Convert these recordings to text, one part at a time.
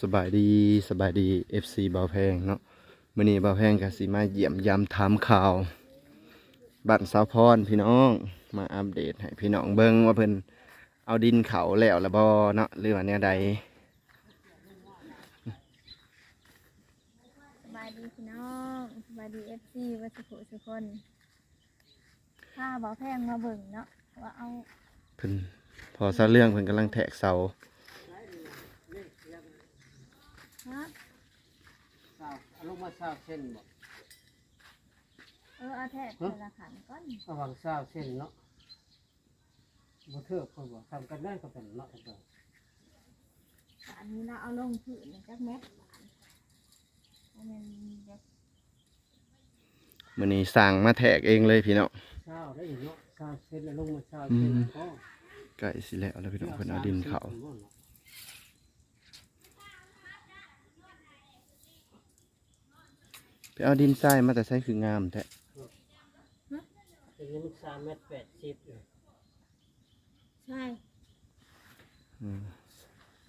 สบายดีสบายดี FC เบาแพงเนาะมื้อนี้เบาแพงก็สิมาเยี่ยมยามถามข่าวบ้านสาวพรพี่น้องมาอัปเดตให้พี่น้องเบิ่งว่าเพิ่นเอาดินเขาแล้วละบ่เนาะหรือว่าแนวใดสบายดีพี่น้องสบายดีเอฟซีวัสุขุสุกคนข้าบอกแพงมาเบิ่งเนาะว่าเอาเพิ่นพอซะเรื่องเพิ่นกำลังแทกเสา ฮะ สาว เอาลงมาสาวเส้นบ่เออเอาแทะแต่ละขันก้อนระหว่างสาวเส้นเนาะบ่เทือกคนบ่ทำกันได้ก็เป็นเนาะจังอันนี้เราเอาลงผืนจักเม็ดบานอันนี้เด็กมื้อนี้สั่งมาแทกเองเลยพี่น้องสาวได้อีกเนาะสาวเส้นแล้วลงมาสาวเส้นอืมก็ใกล้สิแล้วแล้วพี่น้องเพิ่นเอาดินเขา ไปเอาดินทรายมาแต่ใช้คืองามแท้เป็นยังสามเมตรแปดสิบอยู่ใช่ อืม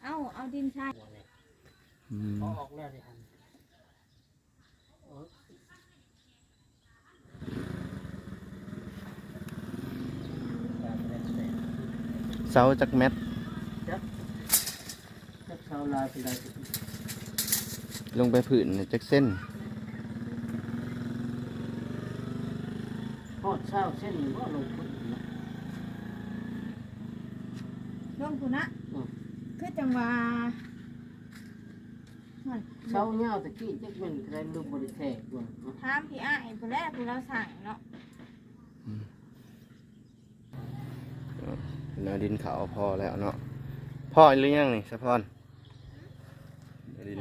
เอาเอาดินใช่หัวเนี่ยอืมพอออกแล้วดิฮันโอ้ยสามเมตรแปดเสาจักแมตรจักจักสาวลายเป็นไรสิลงไปผืนน่ะจักเส้น อดสาวเส้นบ่ลงพุ่นเนาะลงคุณนะอืมคือจังหวะนั่นเช้าเงาตะกี้จักเป็นใครลูกบริแทกด้วยเนาะถามพี่อ้ายผู้แรกผู้เราสั่งเนาะเนาดินเขาวพอแล้วเนาะพ่อหรือยังนี่สะพอนดิน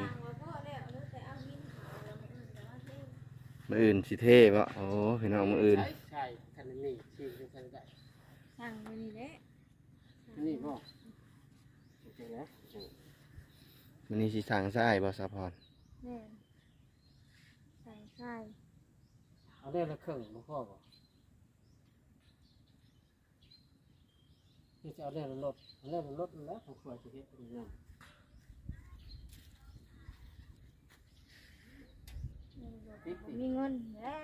มืออื่นสิเท่ปะโอ้พี่น้องมืออื่น ใช่ใช่คันนี้ชีพคันได้สั่งไปนี่แหละนี่บ่โอเคนะมันนี่สิสั่งซ้ายบ่สะพอนแม่นใส่ใส่เอาได้ละครึ่งบ่พอบ่นี่จะเอาได้ละลดเอาได้ละลดแล้วผมควรจะเฮ็ดเป็นยัง มีเงินและ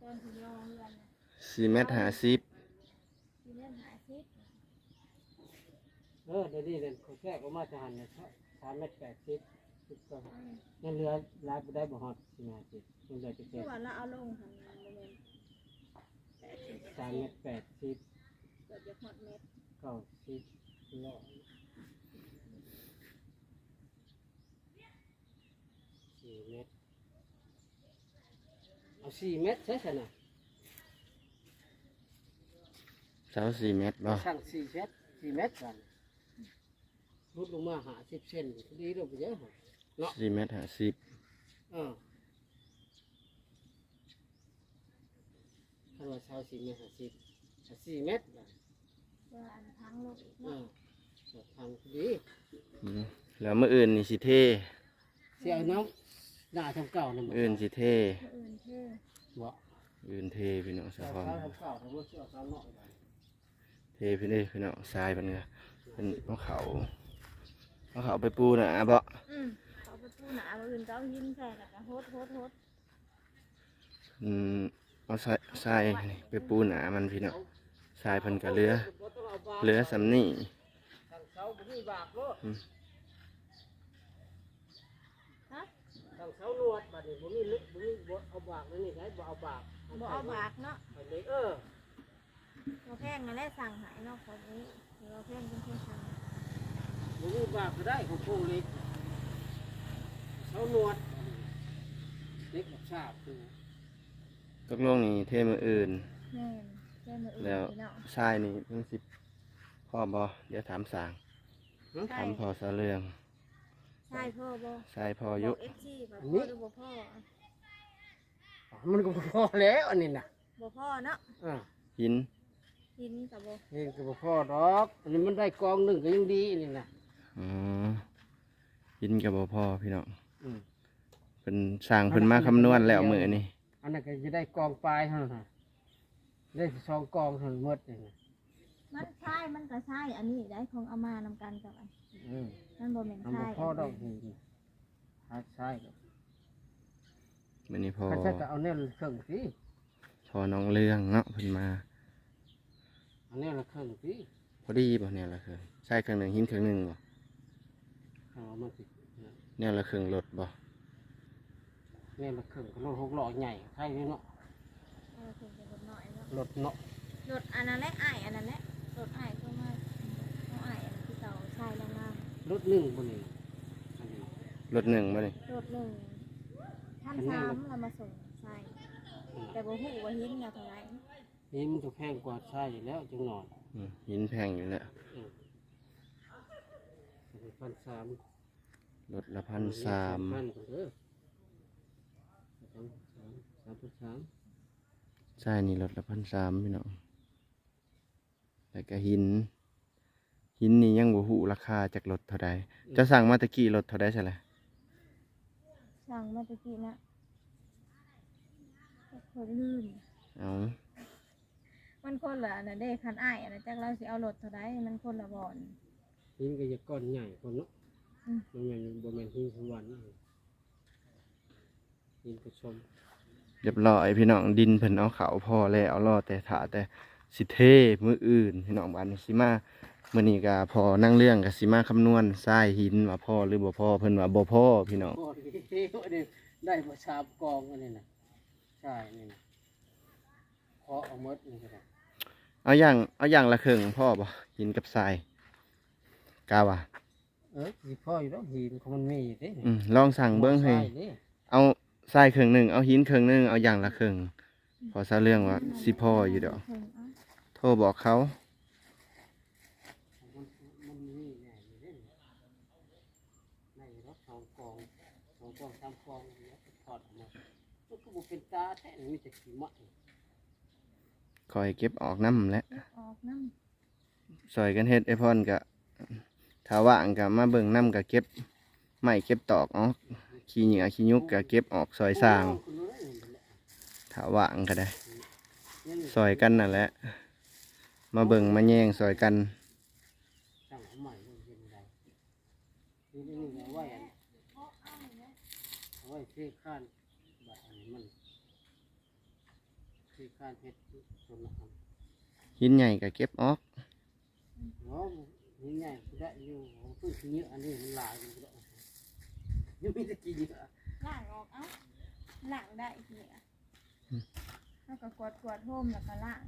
ตอนที่รอเรือนน่ะสี่เมตรห้าสิบที่เล่นหาซิปเออเดี๋ยวนี้เดี๋ยวเขาแทรกออกมาจะหันเนี่ยสามเมตรแปดสิบสิบก็ยังเหลือลายบ่ได้บ่ฮอดสิมาสิยังเหลือจะคืแค่อว่าเราเอาลงทำงานไปเลยสามเมตรแปดสิบเกือบจะหมดเม็ดเก้าสิบร้อย สี่เมตร เอาสี่เมตรใช่ไหมเสาสี่เมตรบ่ช่างสี่เมตรสี่เมตรกันรุดลงมาหาสิบเซนดีลงไปเยอะเหรอเนาะสี่เมตรห้าสิบเออถ้าว่าเช่าสี่เมตรหาสิบอะสี่เมตรกันเพื่ออันทั้งลงอีกเอเนาะอทางดี อืมแล้วมืออื่นนี่สิเท่เสียน้ำ หน้าทำเก่านั่นมืบ่ออื่นสิเท่ผู้อื่นเท่บ่มืออื่นเท่พี่น้องสะเจ้าพอนข้าวทำเก่าทำว่าเชื่อข้าวเนาะเท่พี่นี่พี่น้องทรายเป็นไงเป็นเอาเขาเอาเขาไปปูน่ะบ่อืมเขาไปผู้หนาผู้อื่นจะเอาหินใส่แล้วก็โฮดโฮดโฮดอืมเอาทรายทรายนี่ไปปูหนามันพี่น้องทรายเพิ่นก็เหลือเหลือสำนี่ ทางเสาบ่มีบากโลด ฮะทางเสาหนวดบัดนี้บ่มีลึกบ่มีบ่เอาบากเลยนี่ใช้บ่เอาบากบ่เอาบากเนาะอันนี้เออเราแพงนั่นแหละสั่งหายเนาะคนนี้เราแพงเป็นคนสั่งบ่มีบากก็ได้ของโคงเล็กเสาหนวดเล็กแบบชาบคือตกลงนี่เท่มืออื่น แม่นแค่มืออื่นแล้ว พี่เนาะทรายนี่เพิ่งสิพ่อบอเดี๋ยวถามสางใช่ถามพอซะเรื่อง ใช่พ่อบ่ทรายพอบอกยุเอฟซีแบบพ่อหรือบ่พ่อมันก็บ่พอแล้วอันนี้น่ะบ่พ่อเนาะอ่าหิน หินกับบ่นี่ก็บ่พอดอกอันนี้มันได้กองหนึ่งก็ยังดีอันนี่น่ะอ๋อหินกับบพ่อพี่น้องอืมเป็นสร้างเพิ่นมาคำนวณแล้วมือนี่อันนั้นก็จะได้กองปลายเท่านั้นน่ะได้สองกองเท่านั้นหมดนี่น่ะ มันใช่มันก็ใช่อันนี้ได้ของเอามานำกันกับอันอืมมันบ่แม่นเอาใช่บ่พ่อดอกหินหาใช่ก็มื้อนี้พอถ้าใช่ก็เอาเนี่ยเครื่องสิพอน้องเรื่องเนาะเพิ่นมา เอาเนี่ยละเครื่องสิพอดีบ่เนี่ยละเครื่องใช่เครื่องหนึงหินเครื่องหนึงบ่เอามาสิเนี่ยละเครื่องรถบ่เนี่ยละเครื่องก็รถหกล้อใหญ่ใช่นี่เนาะเออถึงจะลดหน่อยเนาะรถเนาะรถอันนั้นแหละอ้ายอันนั้นแหละ รถอ้ายก็มาเอาอ้ายอันที่เก่าใช่แล้วงามรถหนึ่งบนนี้อันนี้รถหนึ่งบ่นี่รถหนึ่งท่านซ้ำเรามาส่งใช่แต่บ่ฮู้ว่าหินเนี่ยเท่าไหร่นี่มันจะแพงกว่าใช่อยู่แล้วจังหน่อยอืมหินแพงอยู่แล้วพันสามรถละพันสามพันเด้อสามสามสามพันสามใช่นี่รถละพันสามพี่น้อง แล้วก็หิน หินนี่ยังบ่ฮู้ราคาจากรถเท่าใดจะสั่งมาตะกี้รถเท่าใดใช่ไหมสั่งมาตะกี้นะคนลืมเอามันคนละอันนั้นเด้คันอ้ายอันนั้นจักเราสิเอารถเท่าใดมันคนละบ่อน หินก็จะก้อนใหญ่คนเนาะอืม มันยังบ่แม่นหินสวรรค์นะหินกระชมเรียบร้อยพี่น้องดินเพิ่นเอาเขาพอแล้วรอแต่ถาแต่ สิเทมื้ออื่นพี่น้องบ้านนี้สิมามื้อนี้ก็พอนั่งเรื่องก็สิมาคำนวณทรายหินว่าพอหรือบ่พอเพิ่นว่าบ่พอพี่น้องโอ้ยอันนี้ได้มาชาบกองอันนี้นะใช่นี่นะเคาะเอาหมดนี่ก็ได้เอาอย่างเอาอย่างละครึ่งพ่อบ่หินกับทรายกาว่าเออสิพ่ออยู่แล้วหินของมันมีอยู่เด้อืมลองสั่งเบิ่งให้ใช่เด้เอาทรายครึ่งหนึงเอาหินครึ่งหนึงเอาอย่างละครึ่ง พอซะเรื่องว่าสิพออยู่เพิ่นเอาโทรบอกเขามันมันมีใหญ่อยู่เด้องกองสอกองสามกองแล้วถอดออกมามันก็บ่เป็นตาแท้มีแต่ขี้มะคอยเก็บออกน้ำและเก็บออกน้ำซอยกันเฮ็ดไอพอนก็ถ้าว่างก็มาเบิ่งน้ำก็เก็บไม้เก็บตอกอ๋อขี้เหงื่อขี้ยุกก็เก็บออกซอยสร้าง ถ้าว่างก็ได้ซอยกันนั่นแหละ มาเบิ่งมาแย่งซอยกันสั่งเอาใหม่มันเป็นไรนี่ข้านบอันนี้มันเทข้านเฮ็ดส่วนละอันหินใหญ่ก็เก็บออกเนาะนี่ไงได้อยู่ของเพิ่งกินเยอะอันนี้มันหลายอยู่แล้วยังไม่ได้กินเยอะล้างออกเอ้าล้างได้ทีอะ แล้วก็กวาดกวาดโฮมแล้วก็ล้าง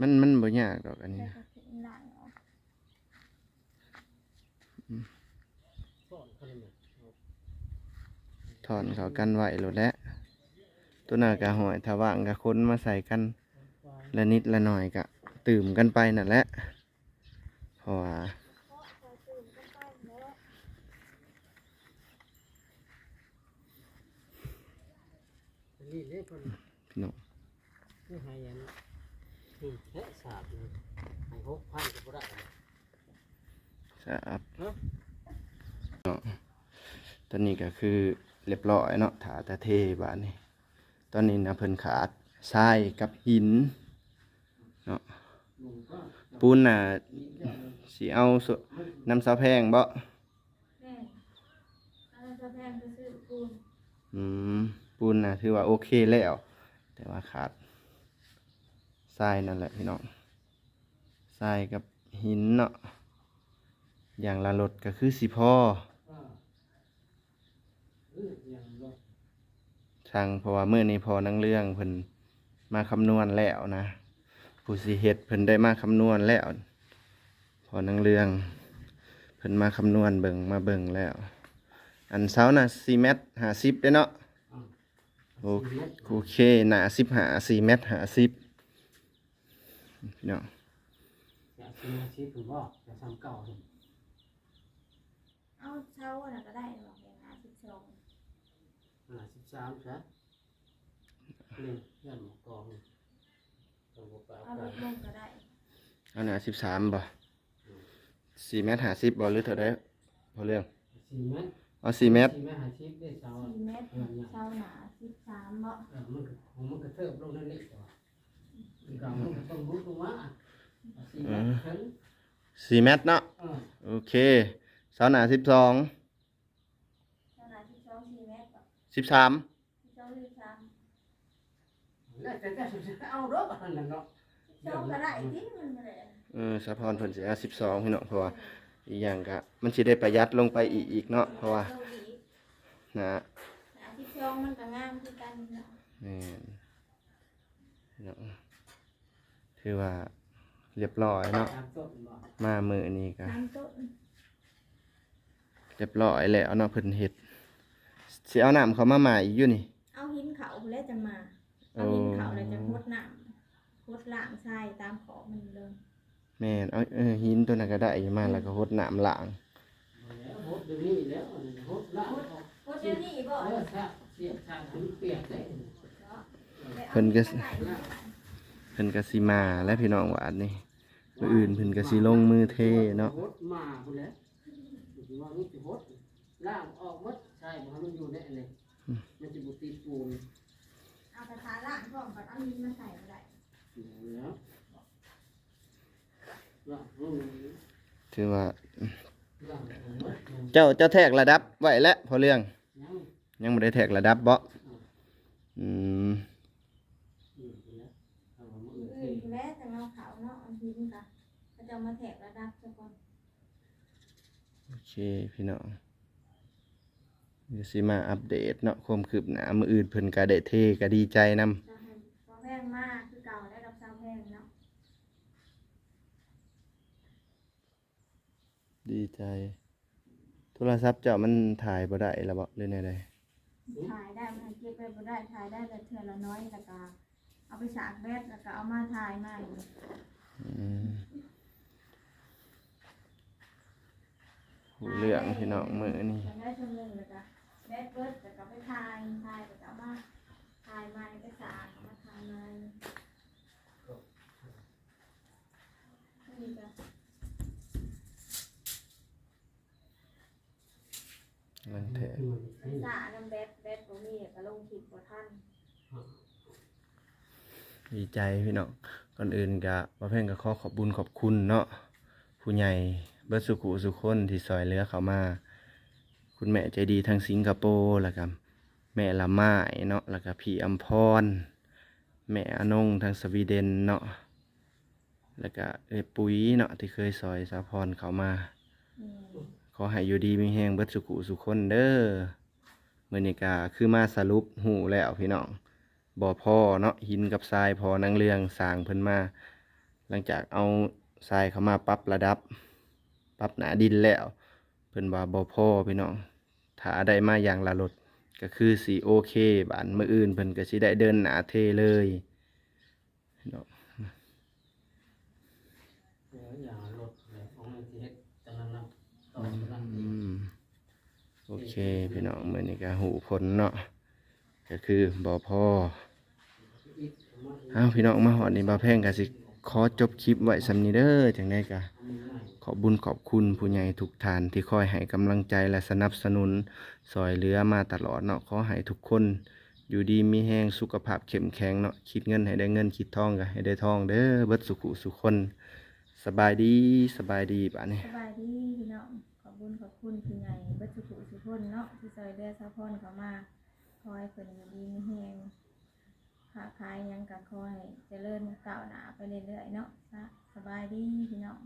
มันมันบ่ยากดอกอันนี้แล้วนะก็ถึงล้างออกสอนเขาเลยเนี่ยถอนเขากันไว้โลดแล้วตัวหน้าก็หอยถ้าว่างก็ค้นมาใส่กันละนิดละหน่อยก็ตื่มกันไปนั่นแหละเพราะว่า นี่เล็กคนพี่น้องนี่ให้อันนี่แค่สาบเลยให้หกพันก็บ่ได้ครับเนาะเนาะตอนนี้ก็คือเรียบร้อยเนาะถาแตะเทบานนี้ตอนนี้นะเพิ่นขาดทรายกับหินเนาะปูนน่ะสิเอาส่วนน้ำซาแพงบ่แม่อันนั้นจะแพงไปซื้อปูนอืม ปูนนะถือว่าโอเคแล้ว แต่ว่าขาดทรายนั่นแหละพี่น้องทรายกับหินเนาะอย่างละรถก็คือสิพอเอออย่างเนาะช่างเพราะว่าเมื่อนี้พอนังเรื่องเพิ่นมาคำนวณแล้วนะผู้สิเฮ็ดเพิ่นได้มาคำนวณแล้ว พอนังเรื่องเพิ่นมาคำนวณเบิ่งมาเบิ่งแล้ว อันเสาน่ะ4เมตร50เด้เนาะ โอโอเคหนา15 4เมตร50พี่น้องจะซื้อมาชิปหรือว่าจะทำเก่าเห็นเอาเช้าอันนั้นก็ได้หรอกอย่างนั้นสิบสองอ่าสิบสามใช่นี่เงื่อนหมอกองต้องบอกไปเอาเอาลไปดลงก็ได้เอาหนา13บ่4เมตร50บ่หรือเท่าใดพอเรื่องสี่เมตร เอา4เมตร สี่เมตรหาชิปได้เสาสี่เมตรเช้าหนาสิบสามเนาะเออมันก็ของมันก็เทิบลงนั่นนี่ก่อนอีกอย่างมันก็ต้องรุดลงมาสี่เมตรถึง4เมตรเนาะ เออโอเคเสาหนาสิบสองขนาดที่สองสี่เมตรกับสิบสามที่สองสิบสามแล้วแต่จะเอารถอันนั้นเนาะสองก็ได้ที่มันก็ได้เออสะพอนเพิ่นสิเอาสิบสองพี่น้องเพราะว่า อีกอย่างก็มันสิได้ประหยัดลงไปอีกอีกเนาะเพราะว่านะหนาที่สองมันก็งามคือกันเนาะแม่นพี่น้องถือว่าเรียบร้อยเนาะตามต้นบ่มามือนี้ก็ตามต้นเรียบร้อยแล้วเนาะเพิ่นเฮ็ดสิเอาน้ำเขามาใหม่อีกอยู่นี่ เอาหินเขาแล้วจังมา เอาหินเขาแล้วจะพดน้ำพดล่างทรายตามขอบมันเลย แม่นเอาเออหินตัวนั้นก็ได้มาแล้วก็หดน้ำล้างแล้วโหดเดี๋ยวนี้แล้วอันนี้โหดละพดเดี๋ยวนี้บ่เออถ้าเสียชาติมันเปียกได้เพิ่นก็เพิ่นก็สิมาและพี่น้องว่าอันนี้มื้ออื่นเพิ่นก็สิลงมือเทเนาะโหดมาพุ่นแหล้วว่านี่สิโหดล่างออกหมดใช่บ่ให้มันอยู่ในอันนี้มันสิบ่ติดปูนเอากระทะล่างพร้อมกับเอาหินมาใส่ก็ได้แล้วล่างอืม ถือว่าล่างออกหมดเจ้าเจ้าแทกระดับไว้แล้วพอเรื่อง ยังยังบ่ได้แทกระดับบ่อืมอยู่แล้วเอามาอื่เอื่นนแล้วแต่เอาเขาเนาะเอาหินค่ะก็จะมาแถกระดับซะก่อนโอเคพี่น้องเดี๋ยวสิมาอัปเดตเนาะความคืบหน้ามื้ออื่นเพิ่นก็ได้เทก็ดีใจนํจะให้พอแพงมากคือเก่าได้รับซาวแพงเนาะ ดีใจ โทรศัพท์เจ้ามันถ่ายบ่ได้แล้วบ่หรือแนวใดถ่ายได้มันเก็บไปบ่ได้ถ่ายได้แต่เทื่อละน้อยแล้วก็เอาไปสากแบตแล้วก็เอามาถ่ายใหม่อืมหูเรื่องพี่น้องมื้อนี้ได้ชั่วโมงแล้วก็แบตเบิดแล้วก็ไปถ่ายถ่ายแล้วก็เอามาถ่ายใหม่ไปสากเอามาถ่ายใหม่นี่ก็ ลังแทกไปสากนำแบตแบตบ่มีก็ลงคลิปบ่ทันดีใจพี่น้องก่อนอื่นก็บ่เพ่งก็ขอขอบบุญขอบคุณเนาะผู้ใหญ่เบิดสุขุสุคนที่ซอยเหลือเขามา คุณแม่ใจดีทางสิงคโปร์แล้วก็แม่ละไม้เนาะแล้วก็พี่อำพร แม่อนงทางสวีเดนเนาะแล้วก็เอ้ยปุ๋ยเนาะที่เคยซอยสาพรเขามาอืม ขอให้อยู่ดีมีแหงเบิดสุขุสุคนเด้อมือนี้ก็คือมาสรุปหูแล้วพี่น้องบ่อพอเนาะหินกับทรายพอนางเรืองสางเพิ่นมา หลังจากเอาทรายเข้ามาปรับระดับปรับหนาดินแล้ว เพิ่นว่าบ่อพ่อพี่น้องถ้าได้มาอย่างละลดก็คือสิโอเคบานมื้ออื่นเพิ่นก็สิได้เดินหนาเทเลยพี่น้องเดี๋ยวอย่าลดเลยของมันสิเฮ็ดกำลังนำ ต่อกำลังอืมโอเคพี่น้องมื้อนี้ก็หูผลเนาะก็คือบ่พออีกมาอ้าวพี่น้องมาหอดนี่บ่าแพ่งก็สิขอจบคลิปไว้สำนีเด้อจังได๋ก็ทำง่ายขอบุญขอบคุณผู้ใหญ่ทุกท่านที่คอยให้กำลังใจและสนับสนุนซอยเหลือมาตลอดเนาะขอให้ทุกคน อยู่ดีมีแห้งสุขภาพเข้มแข็งเนาะคิดเงินให้ได้เงินคิดทองก็ให้ได้ทองเด้อเบิดสุขุสุขคน สบายดีสบายดีป่ะนี่สบายดีพี่น้องขอบคุณขอบคุณพี่ใหญ่เบัสุขุสุพนเนาะที่ซอยเรือซาพอนเขามาคอยเพิ่นอยู่ดีมีแฮงค้าขายหยังก็คอยเจริญก้าวหน้าไปเรื่อยๆเนาะสบายดีพี่น้อง